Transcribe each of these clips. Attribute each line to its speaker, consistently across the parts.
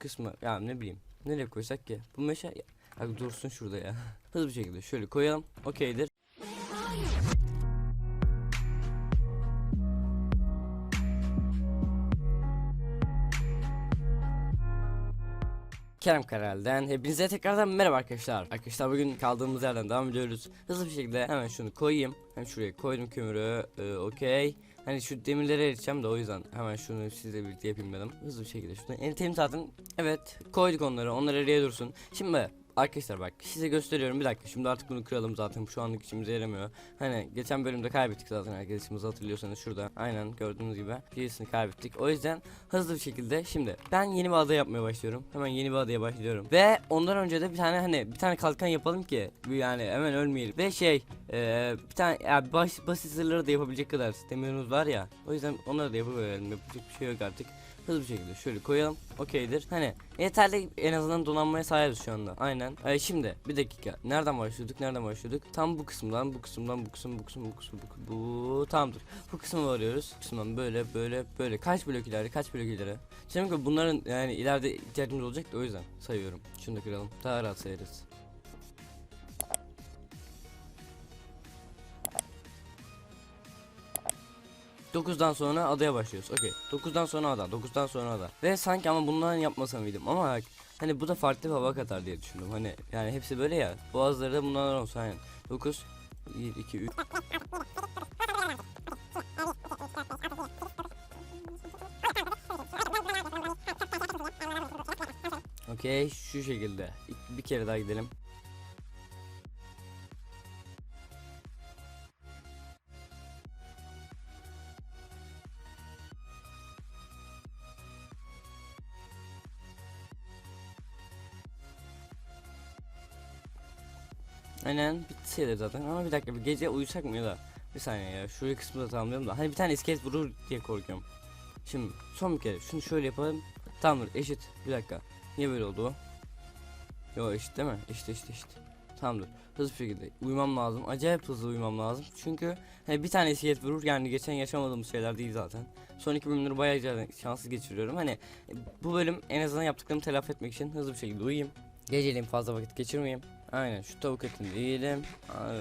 Speaker 1: kısmı ya ne bileyim nereye koysak ki? Bu meşe abi dursun şurada ya. Hızlı bir şekilde şöyle koyalım. Okeydir. Kerem Karel'den hepinize tekrardan merhaba arkadaşlar. Arkadaşlar bugün kaldığımız yerden devam ediyoruz. Hızlı bir şekilde hemen şunu koyayım. Hem şuraya koydum kömürü. Ee, Okey. Hani şu demirlere erişeceğim de o yüzden hemen şunu sizle birlikte yapayım dedim. Hızlı bir şekilde şunu eritelim zaten. Evet koyduk onları. Onlar eriye dursun. Şimdi Arkadaşlar bak size gösteriyorum. Bir dakika şimdi artık bunu kıralım zaten. Şu anlık işimize yaramıyor. Hani geçen bölümde kaybettik zaten arkadaşımızı hatırlıyorsanız şurada. Aynen gördüğünüz gibi. Birisini kaybettik. O yüzden hızlı bir şekilde şimdi ben yeni bir ada yapmaya başlıyorum. Hemen yeni bir adaya başlıyorum. Ve ondan önce de bir tane hani bir tane kalkan yapalım ki yani hemen ölmeyelim. Ve şey eee, bir tane ya baş, basit zırhları da yapabilecek kadar demirimiz var ya. O yüzden onları da yapıverelim yapacak bir şey yok artık Hızlı bir şekilde şöyle koyalım. Okeydir. Hani yeterli en azından donanmaya sahibiz şu anda. Aynen. Ee, şimdi bir dakika. Nereden başlıyorduk? Nereden başlıyorduk? Tam bu kısımdan, bu kısımdan, bu kısım, bu kısım, bu kısım, bu, bu tamamdır. Bu kısma varıyoruz. Bu kısımdan böyle, böyle, böyle. Kaç blok ileri, kaç blok ileri? Şimdi bunların yani ileride ihtiyacımız olacak da o yüzden sayıyorum. Şunu da kıralım. Daha rahat sayarız. Dokuzdan sonra adaya başlıyoruz. Okey. Dokuzdan sonra ada. Dokuzdan sonra ada. Ve sanki ama bunların yapmasam mıydım ama hani bu da farklı bir hava katar diye düşündüm. Hani yani hepsi böyle ya. Boğazları da bunlardan olsa aynen. 9 1 2 3 Okey şu şekilde. Bir kere daha gidelim. Aynen bitti zaten ama bir dakika bir gece uyusak mı ya da bir saniye ya şurayı kısmı da tamamlayalım da hani bir tane iskelet vurur diye korkuyorum. Şimdi son bir kere şunu şöyle yapalım. Tamamdır eşit bir dakika. Niye böyle oldu o? Yo eşit değil mi? Eşit eşit eşit. Tamamdır. Hızlı bir şekilde uyumam lazım. Acayip hızlı uyumam lazım. Çünkü hani bir tane iskelet vurur yani geçen yaşamadığımız şeyler değil zaten. Son iki bölümleri bayağı şanssız geçiriyorum. Hani bu bölüm en azından yaptıklarımı telafi etmek için hızlı bir şekilde uyuyayım. Geceleyin fazla vakit geçirmeyeyim. Aynen şu tavuk etini yiyelim.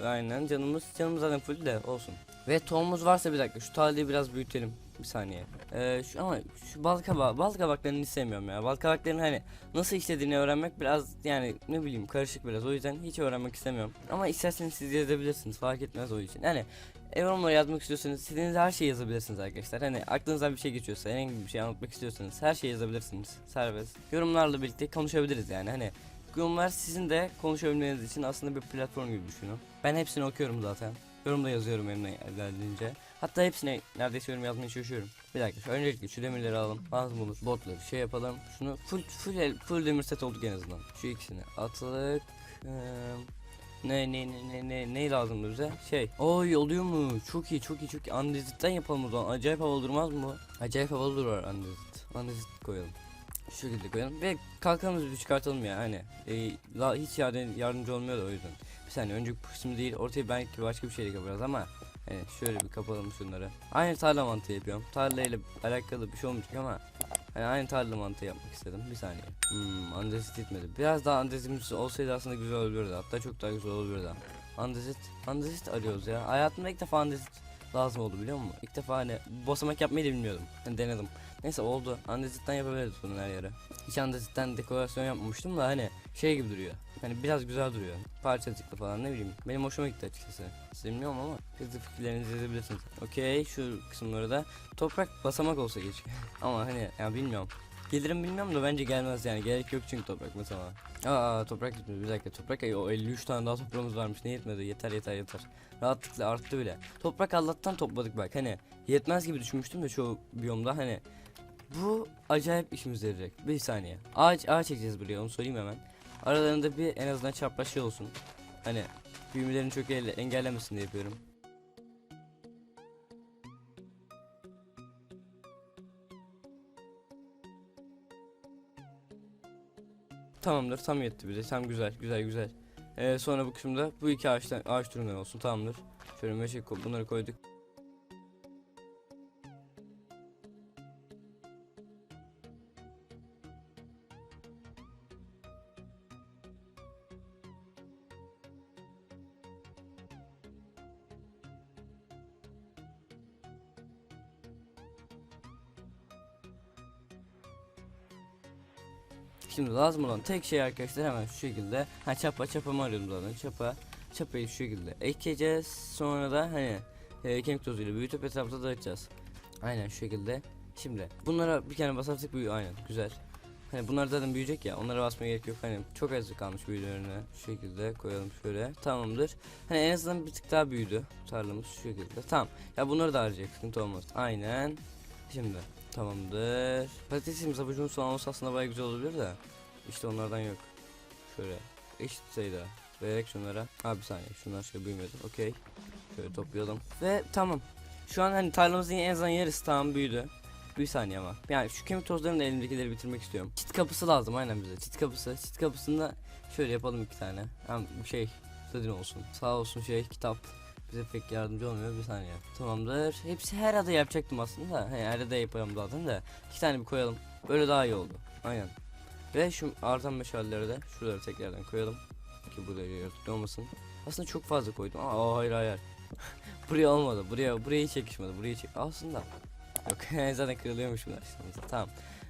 Speaker 1: Aynen canımız canımız zaten full de olsun. Ve tohumumuz varsa bir dakika şu tarlayı biraz büyütelim. Bir saniye. Ee, şu ama şu bal kabağı, bal kabaklarını hiç sevmiyorum ya. Bal kabaklarını hani nasıl işlediğini öğrenmek biraz yani ne bileyim karışık biraz. O yüzden hiç öğrenmek istemiyorum. Ama isterseniz siz yazabilirsiniz. Fark etmez o için. Yani yorumlara yazmak istiyorsanız istediğiniz her şeyi yazabilirsiniz arkadaşlar. Hani aklınızdan bir şey geçiyorsa, herhangi bir şey anlatmak istiyorsanız her şeyi yazabilirsiniz. Serbest. Yorumlarla birlikte konuşabiliriz yani. Hani Yorumlar sizin de konuşabilmeniz için aslında bir platform gibi düşünün. Ben hepsini okuyorum zaten. Yorumda yazıyorum elimden geldiğince. Hatta hepsine neredeyse yorum yazmaya çalışıyorum. Bir dakika öncelikle şu demirleri alalım. Lazım olur. Botları şey yapalım. Şunu full full el- full demir set olduk en azından. Şu ikisini atılık. Eee, ne ne ne ne ne ne lazım bize? Şey. Oy oluyor mu? Çok iyi çok iyi çok iyi. Andezitten yapalım o zaman. Acayip havalı durmaz mı? Acayip havalı durar andezit. Andezit koyalım. Şu şekilde koyalım ve kalkanımızı bir çıkartalım ya hani. E, la, hiç yardım, yardımcı olmuyor da o yüzden. Bir saniye önce kısmı değil ortaya belki başka bir şeyle yaparız ama hani şöyle bir kapalım şunları. Aynı tarla mantığı yapıyorum. Tarla ile alakalı bir şey olmayacak ama hani aynı tarla mantığı yapmak istedim. Bir saniye. Hmm, andezit etmedi biraz daha andezitimiz olsaydı aslında güzel olurdu hatta çok daha güzel olurdu andezit andezit arıyoruz ya. Hayatımda ilk defa andezit lazım oldu biliyor musun ilk defa hani basamak yapmayı da bilmiyordum hani denedim Neyse oldu. Andezitten yapabiliriz bunun her yere. Hiç andezitten dekorasyon yapmamıştım da hani şey gibi duruyor. Hani biraz güzel duruyor. Parçacıklı falan ne bileyim. Benim hoşuma gitti açıkçası. Siz bilmiyorum ama siz fikirlerinizi yazabilirsiniz. Okey şu kısımları da toprak basamak olsa keşke. ama hani ya bilmiyorum. Gelirim bilmiyorum da bence gelmez yani. Gerek yok çünkü toprak mesela. Aa toprak gitmedi bir dakika toprak ay o 53 tane daha toprağımız varmış ne yetmedi yeter yeter yeter. Rahatlıkla arttı bile. Toprak Allah'tan topladık bak hani yetmez gibi düşünmüştüm de çoğu biyomda hani bu acayip işimize yarayacak. Bir saniye. Ağaç ağaç çekeceğiz buraya onu söyleyeyim hemen. Aralarında bir en azından çapraz şey olsun. Hani büyümelerini çok elle, engellemesin diye yapıyorum. Tamamdır tam yetti bize tam güzel güzel güzel. Ee, sonra bu kısımda bu iki ağaçtan ağaç türünden olsun tamamdır. Şöyle meşe bunları koyduk. Şimdi lazım olan tek şey arkadaşlar hemen şu şekilde. Ha çapa çapamı arıyordum zaten. Çapa çapayı şu şekilde ekeceğiz. Sonra da hani e, kemik tozuyla büyütüp etrafta dağıtacağız. Aynen şu şekilde. Şimdi bunlara bir kere basarsak büyüyor aynen güzel. Hani bunlar zaten büyüyecek ya onlara basmaya gerek yok hani çok az kalmış büyülerine şu şekilde koyalım şöyle tamamdır. Hani en azından bir tık daha büyüdü tarlamız şu şekilde tamam ya bunları da harcayacak sıkıntı olmaz aynen. Şimdi tamamdır. Patatesimiz avucumuz falan olsa aslında bayağı güzel olabilir de işte onlardan yok. Şöyle eşit sayıda vererek şunlara. Ha bir saniye şunlar şey büyümedi okey. Şöyle toplayalım ve tamam. Şu an hani tarlamızın en azından yarısı tam büyüdü. Bir saniye ama. Yani şu kemik tozlarını da elimdekileri bitirmek istiyorum. Çit kapısı lazım aynen bize. Çit kapısı. Çit kapısında şöyle yapalım iki tane. Hem şey dedin olsun. Sağ olsun şey kitap. Bize pek yardımcı olmuyor bir saniye. Tamamdır. Hepsi her ada yapacaktım aslında. He, her ada yapalım zaten de. İki tane bir koyalım. Böyle daha iyi oldu. Aynen. Ve şu artan meşaleleri de şuraları tekrardan koyalım. Ki burada yaratıklı olmasın. Aslında çok fazla koydum. Aa hayır hayır. buraya olmadı. Buraya buraya hiç yakışmadı. Buraya hiç aslında Yok zaten kırılıyormuş bunlar. Tamam.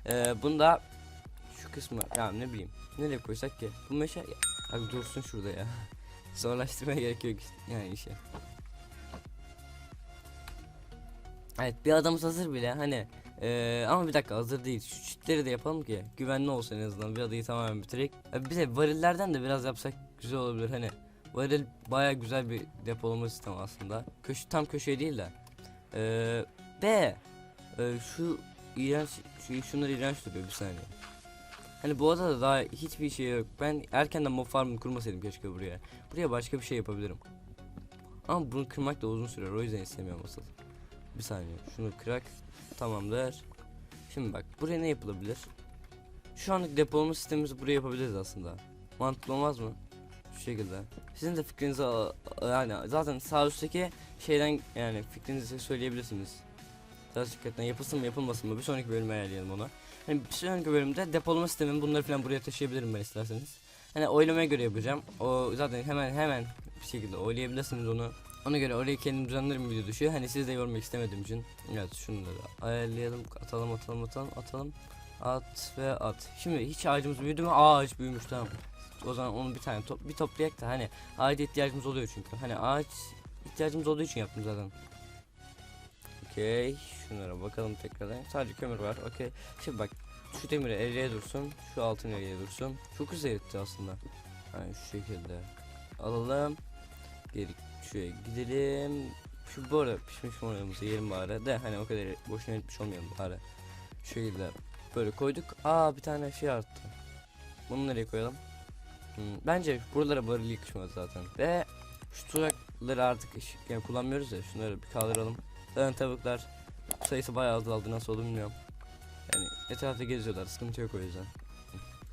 Speaker 1: Ee, bunda şu kısmı ya ne bileyim nereye koysak ki bu meşe abi dursun şurada ya. Zorlaştırmaya gerek yok yani işe. Evet bir adamız hazır bile hani ee, ama bir dakika hazır değil şu çitleri de yapalım ki güvenli olsun en azından bir adayı tamamen bitirek bir de varillerden de biraz yapsak güzel olabilir hani varil baya güzel bir depolama sistemi aslında köşe tam köşeye değil de ee, B ee, şu iğrenç şu şunlar iğrenç duruyor bir saniye. Hani bu adada daha hiçbir şey yok. Ben erkenden mob farmı kurmasaydım keşke buraya. Buraya başka bir şey yapabilirim. Ama bunu kırmak da uzun sürer. O yüzden istemiyorum asıl. Bir saniye. Şunu kırak. Tamamdır. Şimdi bak buraya ne yapılabilir? Şu anlık depolama sistemimizi buraya yapabiliriz aslında. Mantıklı olmaz mı? Şu şekilde. Sizin de fikrinizi yani zaten sağ üstteki şeyden yani fikrinizi söyleyebilirsiniz. Gerçekten yapılsın mı yapılmasın mı bir sonraki bölüme ayarlayalım onu. Hani bir sonraki bölümde depolama sistemimi bunları falan buraya taşıyabilirim ben isterseniz. Hani oylamaya göre yapacağım. O zaten hemen hemen bir şekilde oylayabilirsiniz onu. Ona göre orayı kendim düzenlerim video dışı. Hani siz de yormak istemediğim için. Evet şunları ayarlayalım. Atalım atalım atalım atalım. At ve at. Şimdi hiç ağacımız büyüdü mü? Ağaç büyümüş tamam. O zaman onu bir tane top bir toplayak da hani ağaca ihtiyacımız oluyor çünkü. Hani ağaç ihtiyacımız olduğu için yaptım zaten. Okey. Şunlara bakalım tekrardan. Sadece kömür var. Okey. Şimdi bak şu demir eriye dursun. Şu altın eriye dursun. Çok güzel etti aslında. Yani şu şekilde. Alalım. Geri şuraya gidelim. Şu bu arada pişmiş moralımızı yiyelim bari. De hani o kadar boşuna etmiş olmayalım bari. Şu böyle koyduk. Aa bir tane şey arttı. Bunu nereye koyalım? Hmm, bence buralara baril yakışmaz zaten. Ve şu tuzakları artık yani kullanmıyoruz ya şunları bir kaldıralım. Zaten tavuklar sayısı bayağı azaldı nasıl oldu bilmiyorum. Yani etrafta geziyorlar sıkıntı yok o yüzden.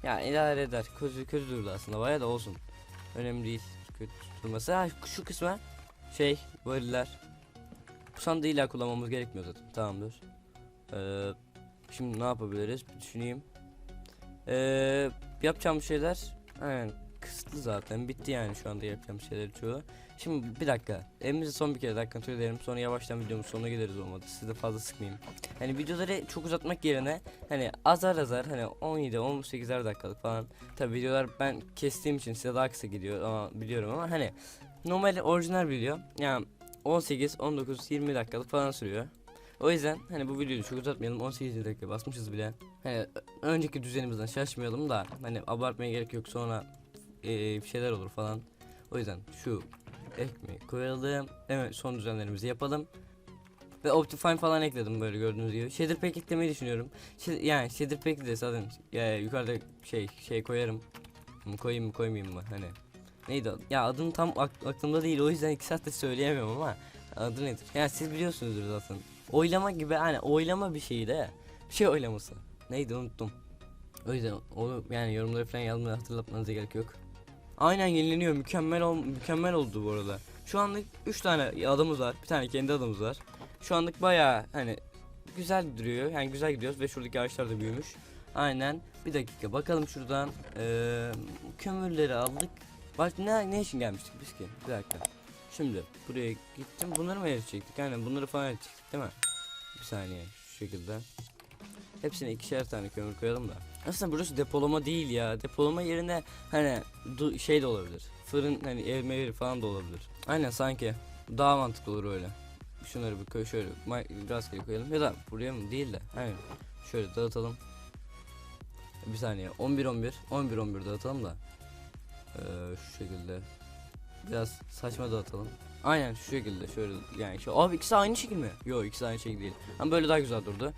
Speaker 1: Ya idare eder kötü kötü durdu aslında bayağı da olsun. Önemli değil kötü durması. Ha şu kısma şey variller. Bu sandığı illa kullanmamız gerekmiyor zaten tamamdır. Ee, şimdi ne yapabiliriz bir düşüneyim. Ee, yapacağım şeyler aynen kısıtlı zaten bitti yani şu anda yapacağım şeyler çoğu. Şimdi bir dakika. Evimizi son bir kere daha kontrol edelim. Sonra yavaştan videomuz sonuna geliriz olmadı. Sizi de fazla sıkmayayım. Hani videoları çok uzatmak yerine hani azar azar hani 17 18'er dakikalık falan. Tabi videolar ben kestiğim için size daha kısa gidiyor ama biliyorum ama hani normal orijinal video yani 18 19 20 dakikalık falan sürüyor. O yüzden hani bu videoyu çok uzatmayalım 18 dakika basmışız bile. Hani önceki düzenimizden şaşmayalım da hani abartmaya gerek yok sonra bir şeyler olur falan. O yüzden şu ekmeği koyalım. Evet son düzenlerimizi yapalım. Ve Optifine falan ekledim böyle gördüğünüz gibi. Shader pack eklemeyi düşünüyorum. Sh- yani shader pack de zaten ya, yukarıda şey şey koyarım. Koyayım mı koymayayım mı hani. Neydi? Ya adını tam ak- aklımda değil o yüzden iki saatte söyleyemiyorum ama adı nedir? Yani siz biliyorsunuzdur zaten. Oylama gibi hani oylama bir şeyi de bir şey oylaması. Neydi unuttum. O yüzden onu yani yorumları falan yazmayı hatırlatmanıza gerek yok. Aynen yenileniyor. Mükemmel ol mükemmel oldu bu arada. Şu anlık 3 tane adamız var. Bir tane kendi adamız var. Şu anlık bayağı hani güzel duruyor. Yani güzel gidiyoruz ve şuradaki ağaçlar da büyümüş. Aynen. Bir dakika bakalım şuradan. Ee, kömürleri aldık. Bak ne ne için gelmiştik biz ki? Bir dakika. Şimdi buraya gittim. Bunları mı eritecektik? Aynen bunları falan eritecektik değil mi? Bir saniye şu şekilde. Hepsine ikişer tane kömür koyalım da. Aslında burası depolama değil ya. Depolama yerine hani şey de olabilir. Fırın hani ev meyve falan da olabilir. Aynen sanki. Daha mantıklı olur öyle. Şunları bir koy şöyle rastgele koyalım ya da buraya mı değil de aynen şöyle dağıtalım. Bir saniye 11 11 11 11 dağıtalım da ee, şu şekilde biraz saçma dağıtalım. Aynen şu şekilde şöyle yani şu abi ikisi aynı şekil mi? Yok ikisi aynı şekil değil. Ama böyle daha güzel durdu.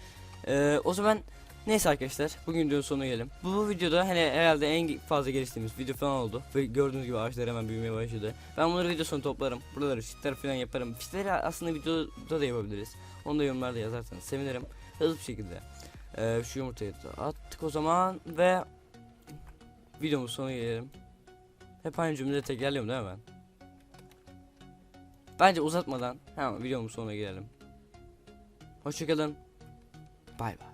Speaker 1: Ee, o zaman neyse arkadaşlar bugün videonun sonuna gelelim. Bu videoda hani herhalde en fazla geliştiğimiz video falan oldu. Ve gördüğünüz gibi ağaçlar hemen büyümeye başladı. Ben bunları video sonu toplarım. Buraları çitler falan yaparım. Çitleri aslında videoda da yapabiliriz. Onu da yorumlarda yazarsanız sevinirim. Hızlı bir şekilde. Ee, şu yumurtayı da attık o zaman ve videomuz sonuna gelelim. Hep aynı cümleleri tekrarlıyorum değil mi ben? Bence uzatmadan hemen videomuz sonuna gelelim. Hoşçakalın. Bye.